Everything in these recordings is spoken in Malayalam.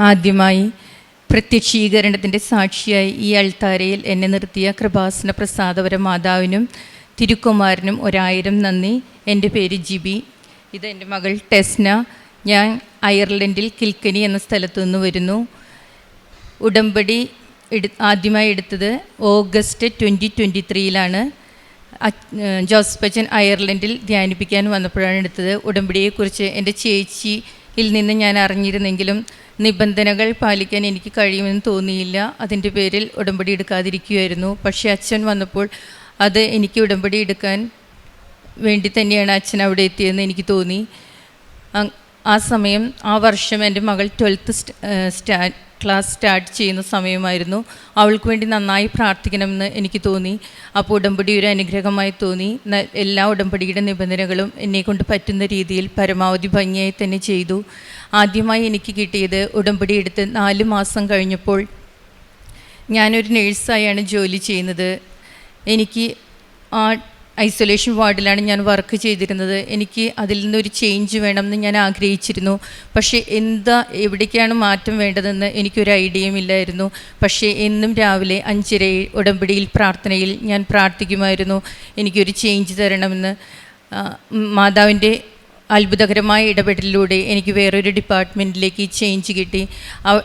ആദ്യമായി പ്രത്യക്ഷീകരണത്തിന്റെ സാക്ഷിയായി ഈ അൾത്താരയിൽ എന്നെ നിർത്തിയ കൃപാസന പ്രസാദപര മാതാവിനും തിരുക്കുമാരനും ഒരായിരം നന്ദി. എന്റെ പേര് ജിബി. ഇത് എന്റെ മകൾ ടെസ്ന. ഞാൻ അയർലൻഡിൽ കിൽക്കനി എന്ന സ്ഥലത്തു നിന്ന് വരുന്നു. ഉടമ്പടി എടു ആദ്യമായി എടുത്തത് ഓഗസ്റ്റ് ട്വന്റി ട്വന്റി ത്രീയിലാണ്. ജോസഫ് ബച്ചൻ അയർലൻഡിൽ ധ്യാനിപ്പിക്കാൻ വന്നപ്പോഴാണ് എടുത്തത്. ഉടമ്പടിയെക്കുറിച്ച് എന്റെ ചേച്ചിയിൽ നിന്ന് ഞാൻ അറിഞ്ഞിരുന്നെങ്കിലും നിബന്ധനകൾ പാലിക്കാൻ എനിക്ക് കഴിയുമെന്ന് തോന്നിയില്ല. അതിന്റെ പേരിൽ ഉടമ്പടി എടുക്കാതിരിക്കുകയായിരുന്നു പക്ഷേ അച്ഛൻ വന്നപ്പോൾ അത് എനിക്ക് ഉടമ്പടി എടുക്കാൻ വേണ്ടി തന്നെയാണ് അച്ഛൻ അവിടെ എത്തിയതെന്ന് എനിക്ക് തോന്നി. ആ സമയം ആ വർഷം എന്റെ മകൾ ട്വൽത്ത് സ്റ്റാ ക്ലാസ് സ്റ്റാർട്ട് ചെയ്യുന്ന സമയമായിരുന്നു. അവൾക്ക് വേണ്ടി നന്നായി പ്രാർത്ഥിക്കണമെന്ന് എനിക്ക് തോന്നി. അപ്പോൾ ഉടമ്പടി ഒരു അനുഗ്രഹമായി തോന്നി. എല്ലാ ഉടമ്പടിയുടെ നിബന്ധനകളും എന്നെക്കൊണ്ട് പറ്റുന്ന രീതിയിൽ പരമാവധി ഭംഗിയായി തന്നെ ചെയ്തു. ആദ്യമായി എനിക്ക് കിട്ടിയത് ഉടമ്പടി എടുത്ത് നാല് മാസം കഴിഞ്ഞപ്പോൾ ഞാനൊരു നേഴ്സായാണ് ജോലി ചെയ്യുന്നത്. എനിക്ക് ആ ഐസൊലേഷൻ വാർഡിലാണ് ഞാൻ വർക്ക് ചെയ്തിരുന്നത്. എനിക്ക് അതിൽ നിന്നൊരു ചേഞ്ച് വേണമെന്ന് ഞാൻ ആഗ്രഹിച്ചിരുന്നു. പക്ഷേ എന്താ എവിടേക്കാണ് മാറ്റം വേണ്ടതെന്ന് എനിക്കൊരു ഐഡിയയും ഇല്ലായിരുന്നു. പക്ഷേ എന്നും രാവിലെ അഞ്ചര ഉടമ്പടിയിൽ പ്രാർത്ഥനയിൽ ഞാൻ പ്രാർത്ഥിക്കുമായിരുന്നു. എനിക്കൊരു ചേഞ്ച് തരണമെന്ന് മാതാവിന്റെ അത്ഭുതകരമായ ഇടപെടലിലൂടെ എനിക്ക് വേറൊരു ഡിപ്പാർട്ട്മെന്റിലേക്ക് ചേഞ്ച് കിട്ടി.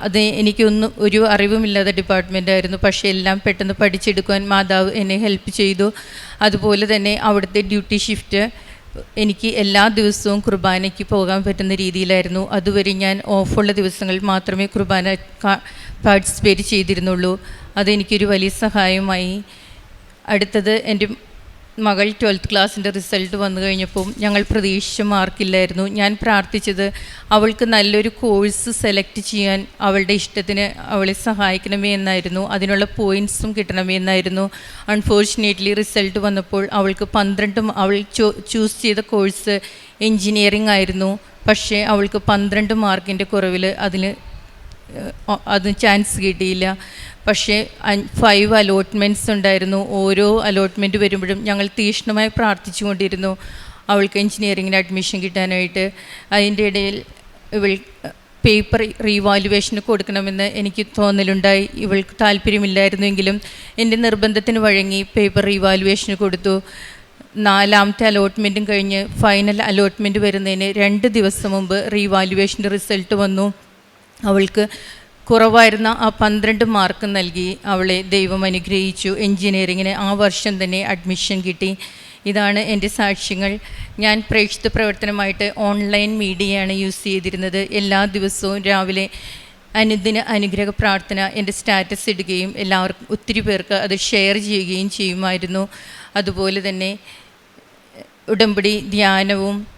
അത് എനിക്കൊന്നും ഒരു അറിവുമില്ലാത്ത ഡിപ്പാർട്ട്മെന്റായിരുന്നു പക്ഷേ എല്ലാം പെട്ടെന്ന് പഠിച്ചെടുക്കുവാൻ മാതാവ് എന്നെ ഹെൽപ്പ് ചെയ്തു. അതുപോലെ തന്നെ അവിടുത്തെ ഡ്യൂട്ടി ഷിഫ്റ്റ് എനിക്ക് എല്ലാ ദിവസവും കുർബാനയ്ക്ക് പോകാൻ പറ്റുന്ന രീതിയിലായിരുന്നു. അതുവരെ ഞാൻ ഓഫുള്ള ദിവസങ്ങളിൽ മാത്രമേ കുർബാന പാർട്ടിസിപ്പേറ്റ് ചെയ്തിരുന്നുള്ളൂ. അതെനിക്കൊരു വലിയ സഹായമായി. അടുത്തത് എന്റെ മകൾ ട്വൽത്ത് ക്ലാസ്സിന്റെ റിസൾട്ട് വന്നു കഴിഞ്ഞപ്പം ഞങ്ങൾ പ്രതീക്ഷിച്ച മാർക്കില്ലായിരുന്നു ഞാൻ പ്രാർത്ഥിച്ചത് അവൾക്ക് നല്ലൊരു കോഴ്സ് സെലക്ട് ചെയ്യാൻ അവളുടെ ഇഷ്ടത്തിന് അവളെ സഹായിക്കണമേ എന്നായിരുന്നു. അതിനുള്ള പോയിൻസും കിട്ടണമേ എന്നായിരുന്നു. അൺഫോർച്ചുനേറ്റ്ലി റിസൾട്ട് വന്നപ്പോൾ അവൾക്ക് പന്ത്രണ്ട് അവൾ ചൂസ് ചെയ്ത കോഴ്സ് എൻജിനീയറിംഗ് ആയിരുന്നു. പക്ഷേ അവൾക്ക് പന്ത്രണ്ട് മാർക്കിന്റെ കുറവിൽ അതിന് അത് ചാൻസ് കിട്ടിയില്ല. പക്ഷേ ഫൈവ് അലോട്ട്മെന്റ്സ് ഉണ്ടായിരുന്നു. ഓരോ അലോട്ട്മെന്റ് വരുമ്പോഴും ഞങ്ങൾ തീക്ഷ്ണമായി പ്രാർത്ഥിച്ചുകൊണ്ടിരുന്നു. അവൾക്ക് എൻജിനീയറിങ്ങിന് അഡ്മിഷൻ കിട്ടാനായിട്ട്. അതിന്റെ ഇടയിൽ ഇവൾ പേപ്പർ റീവാലുവേഷന് കൊടുക്കണമെന്ന് എനിക്ക് തോന്നലുണ്ടായി. ഇവൾക്ക് താല്പര്യമില്ലായിരുന്നെങ്കിലും എന്റെ നിർബന്ധത്തിന് വഴങ്ങി പേപ്പർ റീവാലുവേഷന് കൊടുത്തു. നാലാമത്തെ അലോട്ട്മെന്റും കഴിഞ്ഞ് ഫൈനൽ അലോട്ട്മെന്റ് വരുന്നതിന് രണ്ട് ദിവസം മുമ്പ് റീവാലുവേഷന്റെ റിസൾട്ട് വന്നു. അവൾക്ക് കുറവായിരുന്ന ആ പന്ത്രണ്ട് മാർക്ക് നൽകി അവളെ ദൈവം അനുഗ്രഹിച്ചു. എൻജിനീയറിങ്ങിന് ആ വർഷം തന്നെ അഡ്മിഷൻ കിട്ടി. ഇതാണ് എന്റെ സാക്ഷ്യങ്ങൾ. ഞാൻ പ്രേക്ഷിത പ്രവർത്തനമായിട്ട് ഓൺലൈൻ മീഡിയയാണ് യൂസ് ചെയ്തിരുന്നത്. എല്ലാ ദിവസവും രാവിലെ അനുദിന അനുഗ്രഹ പ്രാർത്ഥന എന്റെ സ്റ്റാറ്റസ് ഇടുകയും എല്ലാവർക്കും ഒത്തിരി പേർക്ക് അത് ഷെയർ ചെയ്യുകയും ചെയ്യുമായിരുന്നു. അതുപോലെ തന്നെ ഉടമ്പടി ധ്യാനവും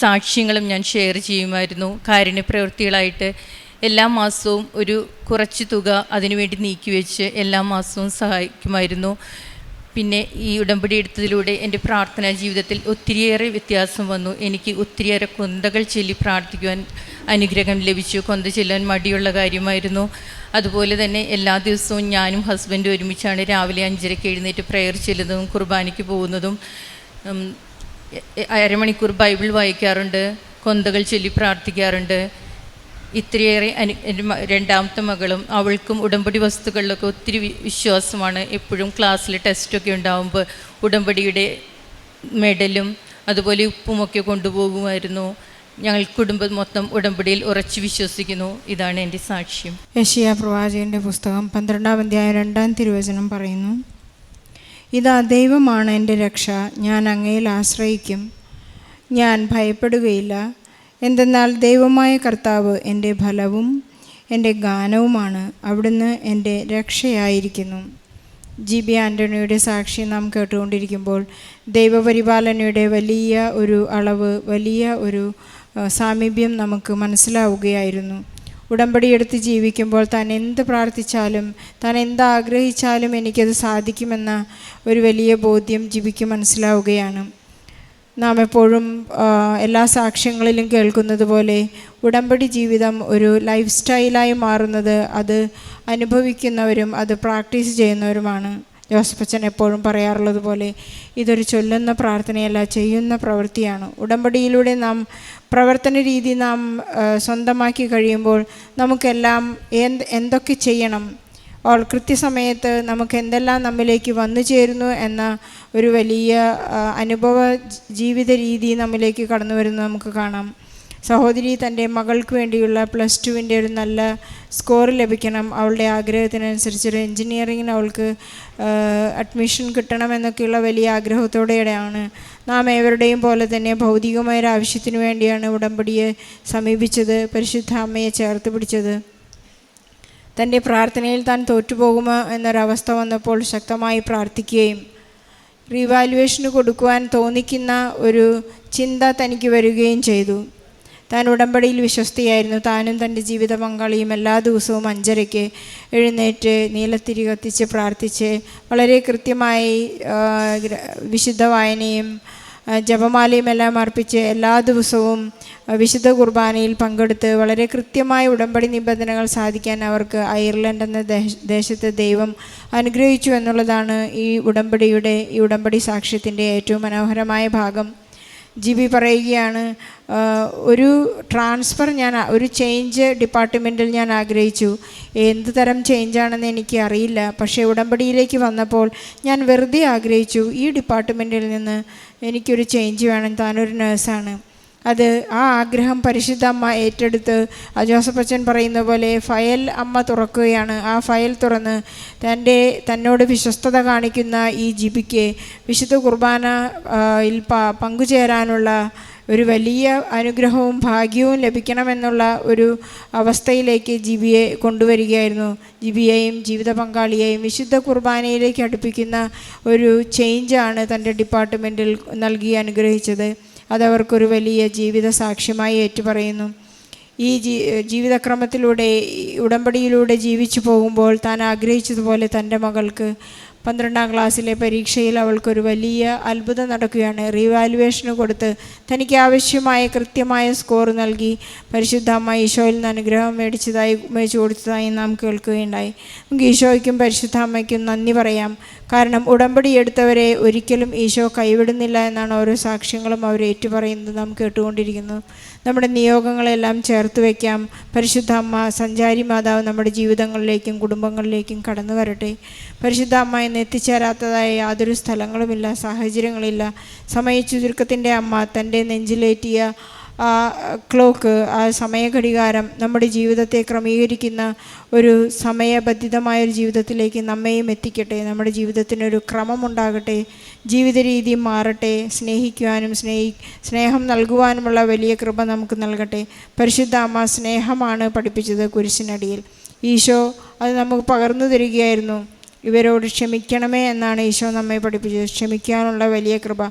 സാക്ഷ്യങ്ങളും ഞാൻ ഷെയർ ചെയ്യുമായിരുന്നു. കാരുണ്യ പ്രവൃത്തികളായിട്ട് എല്ലാ മാസവും ഒരു കുറച്ച് തുക അതിനുവേണ്ടി നീക്കിവെച്ച് എല്ലാ മാസവും സഹായിക്കുമായിരുന്നു. പിന്നെ ഈ ഉടമ്പടി എടുത്തതിലൂടെ എന്റെ പ്രാർത്ഥനാ ജീവിതത്തിൽ ഒത്തിരിയേറെ വ്യത്യാസം വന്നു. എനിക്ക് ഒത്തിരിയേറെ കൊന്തകൾ ചൊല്ലി പ്രാർത്ഥിക്കുവാൻ അനുഗ്രഹം ലഭിച്ചു. കൊന്ത ചെല്ലാൻ മടിയുള്ള കാര്യമായിരുന്നു. അതുപോലെ തന്നെ എല്ലാ ദിവസവും ഞാനും ഹസ്ബൻഡും ഒരുമിച്ചാണ് രാവിലെ അഞ്ചരയ്ക്ക് എഴുന്നേറ്റ് പ്രയർ ചെല്ലുന്നതും കുർബാനയ്ക്ക് പോകുന്നതും അരമണിക്കൂർ ബൈബിൾ വായിക്കാറുണ്ട് കൊന്തകൾ ചൊല്ലി പ്രാർത്ഥിക്കാറുണ്ട്. ഇത്രയേറെ അനു രണ്ടാമത്തെ മകളും അവൾക്കും ഉടമ്പടി വസ്തുക്കളിലൊക്കെ ഒത്തിരി വിശ്വാസമാണ്. എപ്പോഴും ക്ലാസ്സിൽ ടെസ്റ്റൊക്കെ ഉണ്ടാകുമ്പോൾ ഉടമ്പടിയുടെ മെഡലും അതുപോലെ ഉപ്പുമൊക്കെ കൊണ്ടുപോകുമായിരുന്നു. ഞങ്ങൾ കുടുംബം മൊത്തം ഉടമ്പടിയിൽ ഉറച്ചു വിശ്വസിക്കുന്നു. ഇതാണ് എന്റെ സാക്ഷ്യം. യശിയ പ്രവാചകന്റെ പുസ്തകം പന്ത്രണ്ടാം അധ്യായം രണ്ടാം തിരുവചനം പറയുന്നു. ഇതാ ദൈവമാണ് എന്റെ രക്ഷ. ഞാൻ അങ്ങയിൽ ആശ്രയിക്കും. ഞാൻ ഭയപ്പെടുകയില്ല. എന്തെന്നാൽ ദൈവമായ കർത്താവ് എന്റെ ഫലവും എന്റെ ഗാനവുമാണ്. അവിടുന്ന് എന്റെ രക്ഷയായിരിക്കുന്നു. ജി ബി ആന്റണിയുടെ സാക്ഷി നാം കേട്ടുകൊണ്ടിരിക്കുമ്പോൾ ദൈവപരിപാലനയുടെ വലിയ ഒരു അളവ് വലിയ ഒരു സാമീപ്യം നമുക്ക് മനസ്സിലാവുകയായിരുന്നു. ഉടമ്പടി എടുത്ത് ജീവിക്കുമ്പോൾ താൻ എന്ത് പ്രാർത്ഥിച്ചാലും താൻ എന്ത് ആഗ്രഹിച്ചാലും എനിക്കത് സാധിക്കുമെന്ന ഒരു വലിയ ബോധ്യം ജിബിക്ക് മനസ്സിലാവുകയാണ്. നാം എപ്പോഴും എല്ലാ സാക്ഷ്യങ്ങളിലും കേൾക്കുന്നത് പോലെ ഉടമ്പടി ജീവിതം ഒരു ലൈഫ് സ്റ്റൈലായി മാറുന്നത് അത് അനുഭവിക്കുന്നവരും അത് പ്രാക്ടീസ് ചെയ്യുന്നവരുമാണ്. ജോസഫച്ചൻ എപ്പോഴും പറയാറുള്ളത് പോലെ ഇതൊരു ചൊല്ലുന്ന പ്രാർത്ഥനയല്ല ചെയ്യുന്ന പ്രവൃത്തിയാണ്. ഉടമ്പടിയിലൂടെ നാം പ്രവർത്തന രീതി നാം സ്വന്തമാക്കി കഴിയുമ്പോൾ നമുക്കെല്ലാം എന്ത് എന്തൊക്കെ ചെയ്യണം? ഓൾ കൃത്യസമയത്ത് നമുക്ക് എന്തെല്ലാം നമ്മിലേക്ക് വന്നു ചേരുന്നു എന്ന ഒരു വലിയ അനുഭവ ജീവിത രീതി നമ്മിലേക്ക് കടന്നു വരുന്നത് നമുക്ക് കാണാം. സഹോദരി തന്റെ മകൾക്ക് വേണ്ടിയുള്ള പ്ലസ് ടുവിന്റെ ഒരു നല്ല സ്കോർ ലഭിക്കണം. അവളുടെ ആഗ്രഹത്തിനനുസരിച്ച് ഒരു എൻജിനീയറിങ്ങിന് അവൾക്ക് അഡ്മിഷൻ കിട്ടണമെന്നൊക്കെയുള്ള വലിയ ആഗ്രഹത്തോടെയാണ്. നാം ഏവരുടെയും പോലെ തന്നെ ഭൗതികമായ ഒരു വേണ്ടിയാണ് ഉടമ്പടിയെ സമീപിച്ചത് പരിശുദ്ധ അമ്മയെ ചേർത്ത് പിടിച്ചത്. തന്റെ പ്രാർത്ഥനയിൽ താൻ തോറ്റുപോകുമോ എന്നൊരവസ്ഥ വന്നപ്പോൾ ശക്തമായി പ്രാർത്ഥിക്കുകയും റീവാലുവേഷന് കൊടുക്കുവാൻ തോന്നിക്കുന്ന ഒരു ചിന്ത തനിക്ക് വരികയും ചെയ്തു. താൻ ഉടമ്പടിയിൽ വിശ്വസ്തിയായിരുന്നു. താനും തന്റെ ജീവിത പങ്കാളിയും എല്ലാ ദിവസവും അഞ്ചരയ്ക്ക് എഴുന്നേറ്റ് നീലത്തിരി കത്തിച്ച് പ്രാർത്ഥിച്ച് വളരെ കൃത്യമായി വിശുദ്ധ വായനയും ജപമാലയും എല്ലാം അർപ്പിച്ച് എല്ലാ ദിവസവും വിശുദ്ധ കുർബാനയിൽ പങ്കെടുത്ത് വളരെ കൃത്യമായ ഉടമ്പടി നിബന്ധനകൾ സാധിക്കാൻ അവർക്ക് അയർലൻഡ് എന്ന ദേശ- ദേശത്തെ ദൈവം അനുഗ്രഹിച്ചു എന്നുള്ളതാണ് ഈ ഉടമ്പടിയുടെ ഈ ഉടമ്പടി സാക്ഷ്യത്തിന്റെ ഏറ്റവും മനോഹരമായ ഭാഗം. ജിബി പറയുകയാണ് ഒരു ട്രാൻസ്ഫർ ഞാൻ ഒരു ചേഞ്ച് ഡിപ്പാർട്ട്മെന്റിൽ ഞാൻ ആഗ്രഹിച്ചു. എന്ത് തരം ചേഞ്ചാണെന്ന് എനിക്ക് അറിയില്ല പക്ഷേ ഉടമ്പടിയിലേക്ക് വന്നപ്പോൾ ഞാൻ വെറുതെ ആഗ്രഹിച്ചു. ഈ ഡിപ്പാർട്ട്മെന്റിൽ നിന്ന് എനിക്കൊരു ചേഞ്ച് വേണം. താനൊരു നേഴ്സാണ്. അത് ആ ആഗ്രഹം പരിശുദ്ധ അമ്മ ഏറ്റെടുത്ത് ജോസഫ് അച്ഛൻ പറയുന്ന പോലെ ഫയൽ അമ്മ തുറക്കുകയാണ്. ആ ഫയൽ തുറന്ന് തന്റെ തന്നോട് വിശ്വസ്തത കാണിക്കുന്ന ഈ ജിബിക്ക് വിശുദ്ധ കുർബാന ആ, പ- പങ്കുചേരാനുള്ള ഒരു വലിയ അനുഗ്രഹവും ഭാഗ്യവും ലഭിക്കണമെന്നുള്ള ഒരു അവസ്ഥയിലേക്ക് ജിബിയെ കൊണ്ടുവരികയായിരുന്നു. ജിബിയെയും ജീവിത പങ്കാളിയെയും വിശുദ്ധ കുർബാനയിലേക്ക് അടുപ്പിക്കുന്ന ഒരു ചേഞ്ചാണ് തന്റെ ഡിപ്പാർട്ട്മെന്റിൽ നൽകി അനുഗ്രഹിച്ചത്. അതവർക്കൊരു വലിയ ജീവിത സാക്ഷ്യമായി ഏറ്റുപറയുന്നു. ഈ ജീ ജീവിതക്രമത്തിലൂടെ ഉടമ്പടിയിലൂടെ ജീവിച്ചു പോകുമ്പോൾ താൻ ആഗ്രഹിച്ചതുപോലെ തന്റെ മകൾക്ക് പന്ത്രണ്ടാം ക്ലാസ്സിലെ പരീക്ഷയിൽ അവൾക്കൊരു വലിയ അത്ഭുതം നടക്കുകയാണ്. റീവാലുവേഷന് കൊടുത്ത് തനിക്ക് ആവശ്യമായ കൃത്യമായ സ്കോർ നൽകി. പരിശുദ്ധ അമ്മ ഈശോയിൽ നിന്ന് അനുഗ്രഹം മേടിച്ചതായി മേടിച്ചു കൊടുത്തതായി നാം കേൾക്കുകയുണ്ടായി. നമുക്ക് ഈശോയ്ക്കും പരിശുദ്ധ അമ്മയ്ക്കും നന്ദി പറയാം. കാരണം ഉടമ്പടി എടുത്തവരെ ഒരിക്കലും ഈശോ കൈവിടുന്നില്ല എന്നാണ് ഓരോ സാക്ഷ്യങ്ങളും അവർ ഏറ്റുപറയുന്നത് നാം കേട്ടുകൊണ്ടിരിക്കുന്നു. നമ്മുടെ നിയോഗങ്ങളെല്ലാം ചേർത്ത് വയ്ക്കാം പരിശുദ്ധ അമ്മ സഞ്ചാരി മാതാവ് നമ്മുടെ ജീവിതങ്ങളിലേക്കും കുടുംബങ്ങളിലേക്കും കടന്നു വരട്ടെ. പരിശുദ്ധ അമ്മ എന്ന് എത്തിച്ചേരാത്തതായ യാതൊരു സ്ഥലങ്ങളുമില്ല സാഹചര്യങ്ങളില്ല. സമയ ചുരുക്കത്തിന്റെ അമ്മ തന്റെ നെഞ്ചിലേറ്റിയ ക്ലോക്ക് ആ സമയഘടികാരം നമ്മുടെ ജീവിതത്തെ ക്രമീകരിക്കുന്ന ഒരു സമയബന്ധിതമായ ഒരു ജീവിതത്തിലേക്ക് നമ്മയും എത്തിക്കട്ടെ. നമ്മുടെ ജീവിതത്തിനൊരു ക്രമമുണ്ടാകട്ടെ. ജീവിത രീതി മാറട്ടെ. സ്നേഹിക്കുവാനും സ്നേഹി സ്നേഹം നൽകുവാനുമുള്ള വലിയ കൃപ നമുക്ക് നൽകട്ടെ. പരിശുദ്ധ അമ്മ സ്നേഹമാണ് പഠിപ്പിച്ചത് കുരിശിനടിയിൽ. ഈശോ അത് നമുക്ക് പകർന്നു തരികയായിരുന്നു. ഇവരോട് ക്ഷമിക്കണമേ എന്നാണ് ഈശോ നമ്മെ പഠിപ്പിച്ചത്. ക്ഷമിക്കാനുള്ള വലിയ കൃപ.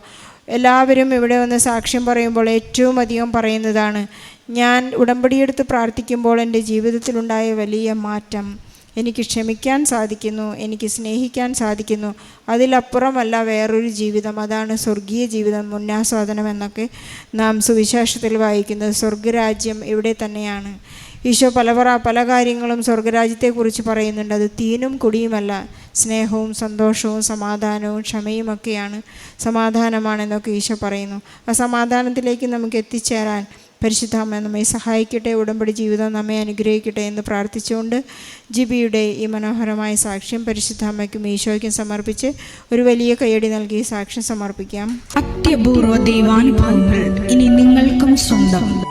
എല്ലാവരും ഇവിടെ വന്ന് സാക്ഷ്യം പറയുമ്പോൾ ഏറ്റവും അധികം പറയുന്നതാണ് ഞാൻ ഉടമ്പടിയെടുത്ത് പ്രാർത്ഥിക്കുമ്പോൾ എന്റെ ജീവിതത്തിലുണ്ടായ വലിയ മാറ്റം എനിക്ക് ക്ഷമിക്കാൻ സാധിക്കുന്നു എനിക്ക് സ്നേഹിക്കാൻ സാധിക്കുന്നു. അതിലപ്പുറമല്ല വേറൊരു ജീവിതം അതാണ് സ്വർഗീയ ജീവിതം മുന്നാസ്വാദനം എന്നൊക്കെ നാം സുവിശേഷത്തിൽ വായിക്കുന്നത്. സ്വർഗരാജ്യം ഇവിടെ തന്നെയാണ്. ഈശോ പല പറ പല കാര്യങ്ങളും സ്വർഗരാജ്യത്തെക്കുറിച്ച് പറയുന്നുണ്ട്. അത് തീനും കുടിയുമല്ല. സ്നേഹവും സന്തോഷവും സമാധാനവും ക്ഷമയും ക്ഷമയുമൊക്കെയാണ് സമാധാനമാണെന്നൊക്കെ ഈശോ പറയുന്നു. ആ സമാധാനത്തിലേക്ക് നമുക്ക് എത്തിച്ചേരാൻ പരിശുദ്ധാമ്മ നമ്മെ സഹായിക്കട്ടെ ഉടമ്പടി ജീവിതം നമ്മെ അനുഗ്രഹിക്കട്ടെ എന്ന് പ്രാർത്ഥിച്ചുകൊണ്ട് ജിബിയുടെ ഈ മനോഹരമായ സാക്ഷ്യം പരിശുദ്ധാമ്മയ്ക്കും ഈശോയ്ക്കും സമർപ്പിച്ച് ഒരു വലിയ കയ്യടി നൽകി സാക്ഷ്യം സമർപ്പിക്കാം. അത്യപൂർവ ദൈവാനുഭവങ്ങൾ ഇനി നിങ്ങൾക്കും സ്വന്തം.